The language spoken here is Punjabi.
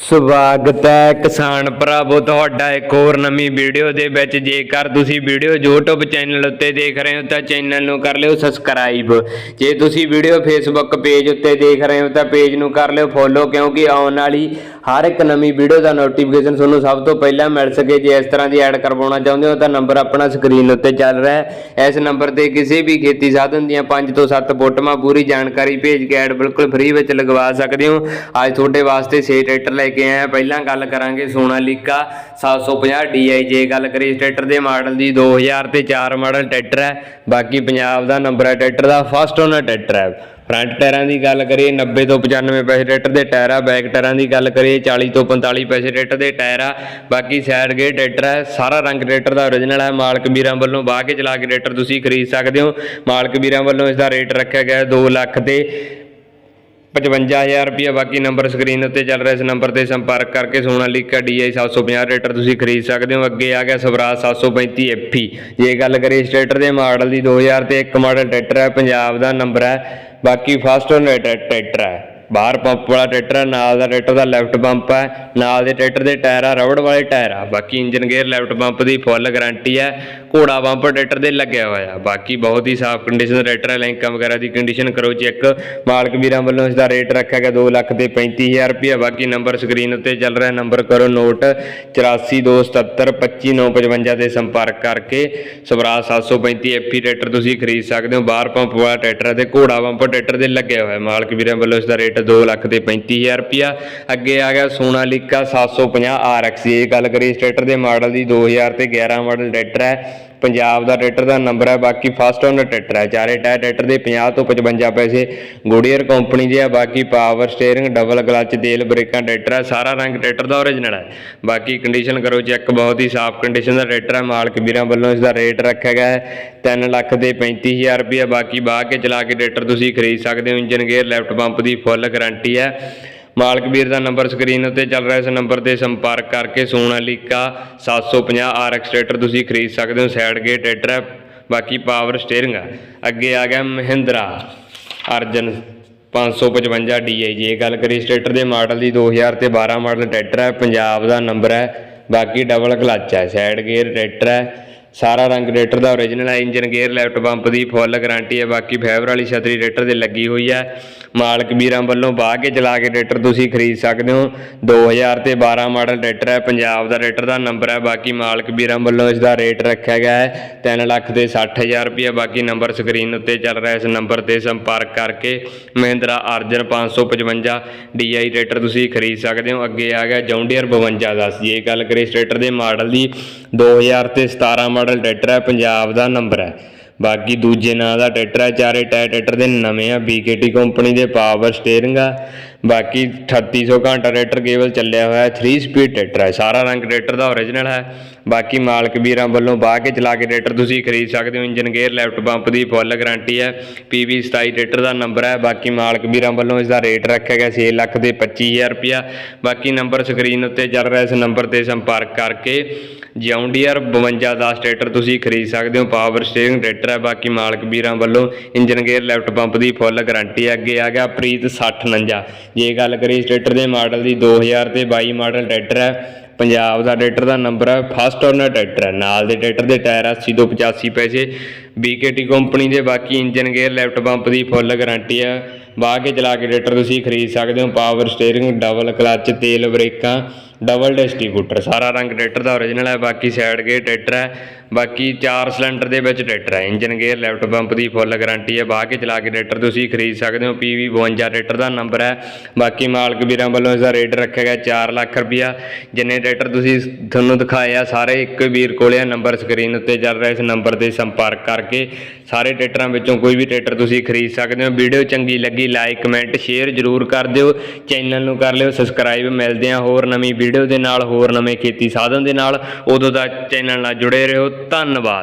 ਸਵਾਗਤ ਹੈ ਕਿਸਾਨ ਭਰਾਵੋ ਤੁਹਾਡਾ ਇੱਕ ਹੋਰ ਨਵੀਂ ਵੀਡੀਓ ਦੇ ਵਿੱਚ ਜੇਕਰ ਤੁਸੀਂ ਵੀਡੀਓ YouTube ਚੈਨਲ ਉੱਤੇ ਦੇਖ ਰਹੇ ਹੋ ਤਾਂ ਚੈਨਲ ਨੂੰ ਕਰ ਲਿਓ ਸਬਸਕ੍ਰਾਈਬ ਜੇ ਤੁਸੀਂ ਵੀਡੀਓ Facebook ਪੇਜ ਉੱਤੇ ਦੇਖ ਰਹੇ ਹੋ ਤਾਂ ਪੇਜ ਨੂੰ ਕਰ ਲਿਓ ਫੋਲੋ ਕਿਉਂਕਿ ਆਉਣ ਵਾਲੀ ਹਰ ਇੱਕ ਨਵੀਂ ਵੀਡੀਓ ਦਾ ਨੋਟੀਫਿਕੇਸ਼ਨ ਤੁਹਾਨੂੰ ਸਭ ਤੋਂ ਪਹਿਲਾਂ ਮਿਲ ਸਕੇ। ਜੇ ਇਸ ਤਰ੍ਹਾਂ ਦੀ ਐਡ ਕਰਵਾਉਣਾ ਚਾਹੁੰਦੇ ਹੋ ਤਾਂ ਨੰਬਰ ਆਪਣਾ ਸਕਰੀਨ ਉੱਤੇ ਚੱਲ ਰਿਹਾ ਹੈ। ਇਸ ਨੰਬਰ ਤੇ ਕਿਸੇ ਵੀ ਖੇਤੀ ਸਾਧਨ ਦੀਆਂ 5 ਤੋਂ 7 ਫੋਟੋਆਂ ਪੂਰੀ ਜਾਣਕਾਰੀ ਭੇਜ ਕੇ ਐਡ ਬਿਲਕੁਲ ਫ੍ਰੀ ਵਿੱਚ ਲਗਵਾ ਸਕਦੇ ਹੋ। ਅੱਜ ਤੁਹਾਡੇ ਵਾਸਤੇ 6 ਟਰੈਕਟਰ ਲੈ ਕੇ ਆਏ ਹਾਂ ਪਹਿਲਾਂ ਗੱਲ ਕਰਾਂਗੇ ਸੋਨਾਲੀਕਾ 750 DI ਜੇ ਗੱਲ ਕਰੀ ਟਰੈਕਟਰ ਦੇ ਮਾਡਲ ਦੀ 2000 ਤੇ 4 ਮਾਡਲ ਟਰੈਕਟਰ ਹੈ। ਬਾਕੀ ਪੰਜਾਬ ਦਾ ਨੰਬਰ ਹੈ ਟਰੈਕਟਰ ਦਾ ਫਸਟ ਓਨਰ ਟਰੈਕਟਰ ਹੈ। ਫਰੰਟ ਟਾਇਰਾਂ ਦੀ ਗੱਲ ਕਰੀਏ 90 ਤੋਂ 95 ਪੈਸੇ ਟਰੈਕਟਰ ਦੇ ਟਾਇਰ ਆ ਬੈਕ ਟਾਇਰਾਂ ਦੀ ਗੱਲ ਕਰੀਏ 40 ਤੋਂ 45 ਪੈਸੇ ਟਰੈਕਟਰ ਦੇ ਟਾਇਰ ਆ ਬਾਕੀ ਸਾਈਡ ਗੇਟ ਟਰੈਕਟਰ ਹੈ, ਸਾਰਾ ਰੰਗ ਟਰੈਕਟਰ ਦਾ ਓਰੀਜਨਲ ਹੈ। ਮਾਲਕ ਵੀਰਾਂ ਵੱਲੋਂ ਬਾਹ ਕੇ ਚਲਾ ਕੇ ਟਰੈਕਟਰ ਤੁਸੀਂ ਖਰੀਦ ਸਕਦੇ ਹੋ। ਮਾਲਕ ਵੀਰਾਂ ਵੱਲੋਂ ਇਸ ਦਾ ਰੇਟ ਰੱਖਿਆ ਗਿਆ 2 ਲੱਖ ਤੇ। 55000 ਰੁਪਏ ਬਾਕੀ ਨੰਬਰ ਸਕਰੀਨ ਉੱਤੇ ਚੱਲ ਰਿਹਾ ਇਸ ਨੰਬਰ ਤੇ ਸੰਪਰਕ ਕਰਕੇ ਸੋਨਾਲੀਕਾ DI 750 ਰੇਟਰ ਤੁਸੀਂ ਖਰੀਦ ਸਕਦੇ ਹੋ। ਅੱਗੇ ਆ ਗਿਆ ਸਵਰਾਜ 735 FE ਜੇ ਗੱਲ ਕਰੀਏ ਇਸ ਟਰੈਕਟਰ ਦੇ ਮਾਡਲ ਦੀ 2000 ਤੇ ਇੱਕ ਮਾਡਲ ਟਰੈਕਟਰ ਹੈ, ਪੰਜਾਬ ਦਾ ਨੰਬਰ ਹੈ। ਬਾਕੀ ਫਸਟ ਓਨਰ ਟਰੈਕਟਰ ਹੈ। ਬਾਹਰ ਪੰਪ ਵਾਲਾ ਟਰੈਕਟਰ ਹੈ, ਨਾਲ ਦਾ ਟਰੈਕਟਰ ਦਾ ਲੈਫਟ ਪੰਪ ਹੈ, ਨਾਲ ਦੇ ਟਰੈਕਟਰ ਦੇ ਟਾਇਰ ਆ, ਰਬੜ ਵਾਲੇ ਟਾਇਰ ਆ। ਬਾਕੀ ਇੰਜਨ ਗੇਅਰ ਲੈਫਟ ਪੰਪ ਦੀ ਫੁੱਲ ਗਾਰੰਟੀ ਹੈ। ਘੋੜਾ ਪੰਪ ਟਰੈਕਟਰ ਦੇ ਲੱਗਿਆ ਹੋਇਆ। ਬਾਕੀ ਬਹੁਤ ਹੀ ਸਾਫ਼ ਕੰਡੀਸ਼ਨ ਦਾ ਟਰੈਕਟਰ ਹੈ ਲਿੰਕਾਂ ਵਗੈਰਾ ਦੀ ਕੰਡੀਸ਼ਨ ਕਰੋ ਚੈੱਕ ਮਾਲਕ ਵੀਰਾਂ ਵੱਲੋਂ ਇਸ ਦਾ ਰੇਟ ਰੱਖਿਆ ਗਿਆ 2 ਲੱਖ ਤੇ 35000 ਰੁਪਏ ਬਾਕੀ ਨੰਬਰ ਸਕਰੀਨ ਉੱਤੇ ਚੱਲ ਰਿਹਾ ਨੰਬਰ ਕਰੋ ਨੋਟ 8427725955 ਤੇ ਸੰਪਰਕ ਕਰਕੇ ਸਵਰਾਜ 735 ਐਫੀ ਟਰੈਕਟਰ ਤੁਸੀਂ ਖਰੀਦ ਸਕਦੇ ਹੋ। ਬਾਹਰ ਪੰਪ ਵਾਲਾ ਟਰੈਕਟਰ ਹੈ ਤੇ ਘੋੜਾ ਪੰਪ ਟਰੈਕਟਰ ਦੇ ਲੱਗਿਆ ਹੋਇਆ। ਮਾਲਕ ਵੀਰਾਂ ਵੱਲੋਂ ਇਸ ਦਾ ਰੇਟ 2 ਲੱਖ ਤੇ 35000 ਰੁਪਿਆ ਅੱਗੇ ਆ ਗਿਆ ਸੋਨਾਲੀਕਾ 750 RX ਇਹ ਗੱਲ ਕਰੀ ਇਸ ਟਰੈਕਟਰ ਦੇ ਮਾਡਲ ਦੀ 2000 ਤੇ 11 ਮਾਡਲ ਟਰੈਕਟਰ ਹੈ। ਪੰਜਾਬ ਦਾ ਟਰੈਕਟਰ ਦਾ ਨੰਬਰ ਹੈ, ਬਾਕੀ ਫਸਟ ਓਨਰ ਟਰੈਕਟਰ ਹੈ। ਚਾਰੇ ਟਾਇਰ ਟਰੈਕਟਰ ਦੇ 50 ਤੋਂ 55 ਪੈਸੇ। ਗੁਡੀਅਰ ਕੰਪਨੀ ਦੇ ਆ, ਬਾਕੀ ਪਾਵਰ ਸਟੀਅਰਿੰਗ ਡਬਲ ਕਲਚ ਤੇਲ ਬ੍ਰੇਕਾਂ ਟਰੈਕਟਰ ਹੈ। ਸਾਰਾ ਰੰਗ ਟਰੈਕਟਰ ਦਾ ਓਰੀਜਨਲ ਹੈ। ਬਾਕੀ ਕੰਡੀਸ਼ਨ ਕਰੋ ਚੈੱਕ ਬਹੁਤ ਹੀ ਸਾਫ਼ ਕੰਡੀਸ਼ਨ ਦਾ ਟਰੈਕਟਰ ਹੈ। ਮਾਲਕ ਵੀਰਾਂ ਵੱਲੋਂ ਇਸ ਦਾ ਰੇਟ ਰੱਖਿਆ ਗਿਆ ਹੈ। 3 ਲੱਖ ਦੇ 35000 ਰੁਪਏ ਬਾਕੀ ਬਾਹ ਕੇ ਚਲਾ ਕੇ ਟਰੈਕਟਰ ਤੁਸੀਂ ਖਰੀਦ ਸਕਦੇ ਹੋ। ਇੰਜਨ ਗੇਅਰ ਲੈਫਟ ਪੰਪ ਦੀ ਫੁੱਲ ਗਾਰੰਟੀ ਹੈ। ਮਾਲਕ ਵੀਰ ਦਾ ਨੰਬਰ ਸਕਰੀਨ ਉੱਤੇ ਚੱਲ ਰਿਹਾ ਇਸ ਨੰਬਰ ਤੇ ਸੰਪਰਕ ਕਰਕੇ ਸੋਨਾਲੀਕਾ 750 RX ਟਰੈਕਟਰ ਤੁਸੀਂ ਖਰੀਦ ਸਕਦੇ ਹੋ ਸਾਈਡ ਗੇਟ ਟਰੈਕਟਰ ਹੈ, ਬਾਕੀ ਪਾਵਰ ਸਟੀਅਰਿੰਗ ਹੈ ਅੱਗੇ ਆ ਗਿਆ ਮਹਿੰਦਰਾ, ਅਰਜਨ 555 DI ਜੇ। ਗੱਲ ਕਰੀ ਇਸ ਟਰੈਕਟਰ ਦੇ ਮਾਡਲ ਦੀ 2000 ਤੇ 12 ਮਾਡਲ ਟਰੈਕਟਰ ਹੈ, ਪੰਜਾਬ ਦਾ ਨੰਬਰ ਹੈ, ਬਾਕੀ ਡਬਲ ਕਲਚ ਹੈ ਸਾਈਡ ਗੇਅਰ ਟਰੈਕਟਰ ਹੈ। ਸਾਰਾ ਰੰਗ ਰੇਟਰ ਦਾ ਓਰੀਜਨਲ ਹੈ। ਇੰਜਨ ਗੇਅਰ ਲੈਫਟ ਪੰਪ ਦੀ ਫੁੱਲ ਗਾਰੰਟੀ ਹੈ। ਬਾਕੀ ਫਾਈਬਰ ਵਾਲੀ ਛਤਰੀ ਰੇਟਰ ਦੇ ਲੱਗੀ ਹੋਈ ਹੈ। ਮਾਲਕ ਵੀਰਾਂ ਵੱਲੋਂ ਬਾਹ ਕੇ ਚਲਾ ਕੇ ਰੇਟਰ ਤੁਸੀਂ ਖਰੀਦ ਸਕਦੇ ਹੋ। 2000 ਤੇ 12 ਮਾਡਲ ਰੇਟਰ ਹੈ। ਪੰਜਾਬ ਦਾ ਰੇਟਰ ਦਾ ਨੰਬਰ ਹੈ। ਬਾਕੀ ਮਾਲਕ ਵੀਰਾਂ ਵੱਲੋਂ ਇਸ ਦਾ ਰੇਟ ਰੱਖਿਆ ਗਿਆ ਹੈ। 3 ਲੱਖ ਤੇ 60000 ਰੁਪਏ ਬਾਕੀ ਨੰਬਰ ਸਕਰੀਨ ਉੱਤੇ ਚੱਲ ਰਿਹਾ ਇਸ ਨੰਬਰ ਤੇ ਸੰਪਰਕ ਕਰਕੇ ਮਹਿੰਦਰਾ ਅਰਜਨ 555 DI ਰੇਟਰ ਤੁਸੀਂ ਖਰੀਦ ਸਕਦੇ ਹੋ। ਅੱਗੇ ਆ ਗਿਆ ਜੌਂਡੀਅਰ 52 ਦਾ ਜੇ ਗੱਲ ਕਰੀਏ। ਇਸ ਦੇ ਮਾਡਲ ਦੀ 2000 ਤੇ 17 ਮਾਡਲ ਟਰੈਕਟਰ ਹੈ, ਪੰਜਾਬ ਦਾ ਨੰਬਰ ਹੈ। ਬਾਕੀ ਦੂਜੇ ਨਾਂ ਦਾ ਟਰੈਕਟਰ ਹੈ, ਚਾਰੇ ਟਾਇਰ ਟਰੈਕਟਰ ਦੇ ਨਵੇਂ ਆ BKT ਕੰਪਨੀ ਦੇ ਪਾਵਰ ਸਟੀਅਰਿੰਗ ਆ। ਬਾਕੀ 3800 ਘੰਟਾ ਟਰੈਕਟਰ ਕੇਵਲ ਚੱਲਿਆ ਹੋਇਆ ਹੈ 3 ਸਪੀਡ ਟਰੈਕਟਰ ਹੈ। ਸਾਰਾ ਰੰਗ ਟਰੈਕਟਰ ਦਾ ਓਰੀਜਨਲ ਹੈ। ਬਾਕੀ ਮਾਲਕ ਵੀਰਾਂ ਵੱਲੋਂ ਬਾਹ ਕੇ ਚਲਾ ਕੇ ਟਰੈਕਟਰ ਤੁਸੀਂ ਖਰੀਦ ਸਕਦੇ ਹੋ। ਇੰਜਨ ਗੇਅਰ ਲੈਫਟ ਪੰਪ ਦੀ ਫੁੱਲ ਗਾਰੰਟੀ ਹੈ। PV 27 ਟਰੈਕਟਰ ਦਾ ਨੰਬਰ ਹੈ। ਬਾਕੀ ਮਾਲਕ ਵੀਰਾਂ ਵੱਲੋਂ ਇਸ ਦਾ ਰੇਟ ਰੱਖਿਆ ਗਿਆ 6 ਲੱਖ ਦੇ 25000 ਰੁਪਇਆ। ਬਾਕੀ ਨੰਬਰ ਸਕਰੀਨ ਉੱਤੇ ਚੱਲ ਰਿਹਾ ਇਸ ਨੰਬਰ ਤੇ ਸੰਪਰਕ ਕਰਕੇ ਜੌਂਡੀਅਰ 52 ਦਾ ਟਰੈਕਟਰ ਤੁਸੀਂ ਖਰੀਦ ਸਕਦੇ ਹੋ। ਪਾਵਰ ਸਟੀਅਰਿੰਗ ਟਰੈਕਟਰ ਹੈ। ਬਾਕੀ ਮਾਲਕ ਵੀਰਾਂ ਵੱਲੋਂ ਇੰਜਨ ਗੇਅਰ ਲੈਫਟ ਪੰਪ ਦੀ ਫੁੱਲ ਗਾਰੰਟੀ ਹੈ। ਅੱਗੇ ਆ ਗਿਆ ਪ੍ਰੀਤ 6049 ਜੇ ਗੱਲ ਕਰੀਏ ਇਸ ਟਰੈਕਟਰ ਦੇ ਮਾਡਲ ਦੀ 2000 ਤੇ 22 ਮਾਡਲ ਟਰੈਕਟਰ ਹੈ। ਪੰਜਾਬ ਦਾ ਟਰੈਕਟਰ ਦਾ ਨੰਬਰ ਹੈ ਫਸਟ ਓਨਰ ਟਰੈਕਟਰ ਹੈ। ਨਾਲ ਦੇ ਟਰੈਕਟਰ ਦੇ ਟਾਇਰ 80 ਤੋਂ 85 ਪੈਸੇ। BKT ਕੰਪਨੀ ਦੇ ਬਾਕੀ ਇੰਜਨ ਗੇਅਰ ਲੈਫਟ ਪੰਪ ਦੀ ਫੁੱਲ ਗਾਰੰਟੀ ਹੈ ਬਾਹ ਕੇ ਚਲਾ ਕੇ ਟਰੈਕਟਰ ਤੁਸੀਂ ਖਰੀਦ ਸਕਦੇ ਹੋ। ਪਾਵਰ ਸਟੀਅਰਿੰਗ ਡਬਲ ਕਲੱਚ ਤੇਲ ਬ੍ਰੇਕਾਂ ਡਬਲ ਡਿਸਟ੍ਰੀਬਿਊਟਰ ਸਾਰਾ ਰੰਗ ਟਰੈਕਟਰ ਦਾ ਓਰੀਜਨਲ ਹੈ, ਬਾਕੀ ਸਾਈਡ ਗੇਅਰ ਟਰੈਕਟਰ ਹੈ, ਬਾਕੀ 4 ਸਿਲੰਡਰ ਦੇ ਵਿੱਚ ਟਰੈਕਟਰ ਹੈ ਇੰਜਨ ਗੇਅਰ ਲੈਫਟ ਪੰਪ ਦੀ ਫੁੱਲ ਗਾਰੰਟੀ ਹੈ ਬਾਹ ਕੇ ਚਲਾ ਕੇ ਟਰੈਕਟਰ ਤੁਸੀਂ ਖਰੀਦ ਸਕਦੇ ਹੋ PV 52 ਟਰੈਕਟਰ ਦਾ ਨੰਬਰ ਹੈ, ਬਾਕੀ ਮਾਲਕ ਵੀਰਾਂ ਵੱਲੋਂ ਇਸ ਦਾ ਰੇਟ ਰੱਖਿਆ ਗਿਆ 4 ਲੱਖ ਰੁਪਇਆ, ਜਿੰਨੇ ਟਰੈਕਟਰ ਤੁਸੀਂ ਤੁਹਾਨੂੰ ਦਿਖਾਏ ਆ, ਸਾਰੇ ਇੱਕ ਵੀਰ ਕੋਲੇ ਆ ਨੰਬਰ ਸਕਰੀਨ ਉੱਤੇ ਚੱਲ ਰਿਹਾ, ਇਸ ਨੰਬਰ ਤੇ ਸੰਪਰਕ ਕਰਕੇ ਸਾਰੇ ਟਰੈਕਟਰਾਂ ਵਿੱਚੋਂ ਕੋਈ ਵੀ ਟਰੈਕਟਰ ਤੁਸੀਂ ਖਰੀਦ ਸਕਦੇ ਹੋ, ਵੀਡੀਓ ਚੰਗੀ ਲੱਗੀ ਲਾਈਕ ਕਮੈਂਟ ਸ਼ੇਅਰ ਜ਼ਰੂਰ ਕਰ ਦਿਓ ਚੈਨਲ ਨੂੰ ਕਰ ਲਿਓ ਸਬਸਕ੍ਰਾਈਬ ਮਿਲਦੇ ਆ ਹੋਰ ਨਵੀਂ ਵੀਡੀਓ ਦੇ ਨਾਲ, ਹੋਰ ਨਵੇਂ ਖੇਤੀ ਸਾਧਨ ਦੇ ਨਾਲ, ਉਦੋਂ ਦਾ ਚੈਨਲ ਨਾਲ ਜੁੜੇ ਰਹੋ। ਧੰਨਵਾਦ।